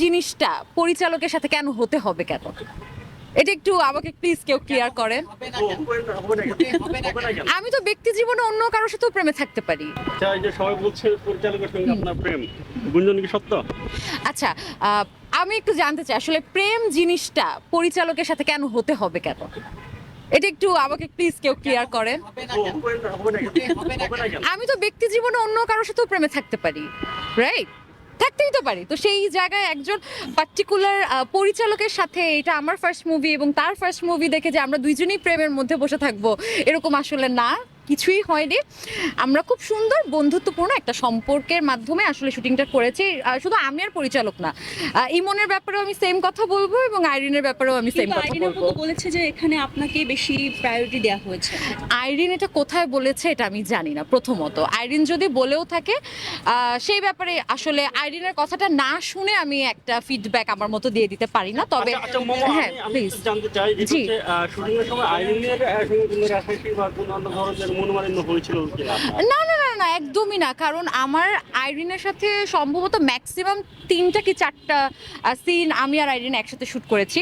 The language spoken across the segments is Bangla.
জিনিসটা পরিচালকের সাথে কেন হতে হবে কেন? এটা একটু আমাকে প্লিজ কেউ ক্লিয়ার করেন। আমি তো ব্যক্তি জীবনে অন্য কারোর সাথেও প্রেমে থাকতে পারি। আচ্ছা সবাই বলছে পরিচালকের সঙ্গে আপনার প্রেম গুঞ্জন কি সত্য? আচ্ছা আহ, আমি একটু জানতে চাই আসলে প্রেম জিনিসটা পরিচালকের সাথে কেন হতে হবে কেন? এটা একটু আমাকে প্লিজ কেউ ক্লিয়ার করেন। আমি তো ব্যক্তি জীবনে অন্য কারোর সাথেও প্রেমে থাকতে পারি রাইট থাকতেই তো পারি। তো সেই জায়গায় একজন পার্টিকুলার পরিচালকের সাথে এটা আমার ফার্স্ট মুভি এবং তার ফার্স্ট মুভি দেখে যে আমরা দুইজনই প্রেমের মধ্যে বসে থাকব, এরকম আসলে না। কিছুই হয়নি। আমরা খুব সুন্দর বন্ধুত্বপূর্ণ একটা সম্পর্কের মাধ্যমে আসলে শুটিংটা করেছি। শুধু আমি আর পরিচালক না। ইমনের ব্যাপারেও আমি সেম কথা বলব এবং আইরিনের ব্যাপারেও আমি সেম কথা বলব। বলেছে যে এখানে আপনাকে বেশি প্রায়োরিটি দেওয়া হয়েছে। আইরিন এটা কোথায় বলেছে এটা আমি জানি না প্রথমত। আইরিন যদি বলেও থাকে সেই ব্যাপারে আসলে আইরিনের কথাটা না শুনে আমি একটা ফিডব্যাক আমার মতো দিয়ে দিতে পারি না। তবে আচ্ছা, আচ্ছা মোমো হ্যাঁ প্লিজ জানতে চাই যে জি। শুটিং এর সময় আইনের সঙ্গে কোনো রাসায়নিক বা কোনো অন্য ধরনের মনোমালিন্য হয়েছিল না না না না একদমই না। কারণ আমার আইরিনের সাথে সম্ভবত ম্যাক্সিমাম তিনটা কি চারটা সিন আমি আর আইরিন একসাথে শ্যুট করেছি।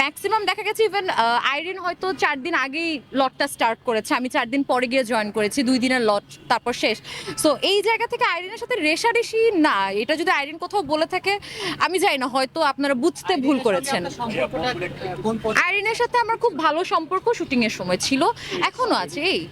ম্যাক্সিমাম দেখা গেছে ইভেন আইরিন হয়তো চার দিন আগেই লটটা স্টার্ট করেছে। আমি চার দিন পরে গিয়ে জয়েন করেছি দুই দিনের লট তারপর শেষ। সো এই জায়গা থেকে আইরিনের সাথে রেশারেশি না। এটা যদি আইরিন কোথাও বলে থাকে আমি জানি না হয়তো আপনারা বুঝতে ভুল করেছেন। আইরিনের সাথে আমার খুব ভালো সম্পর্ক শুটিংয়ের সময় ছিল এখনও আছে এই।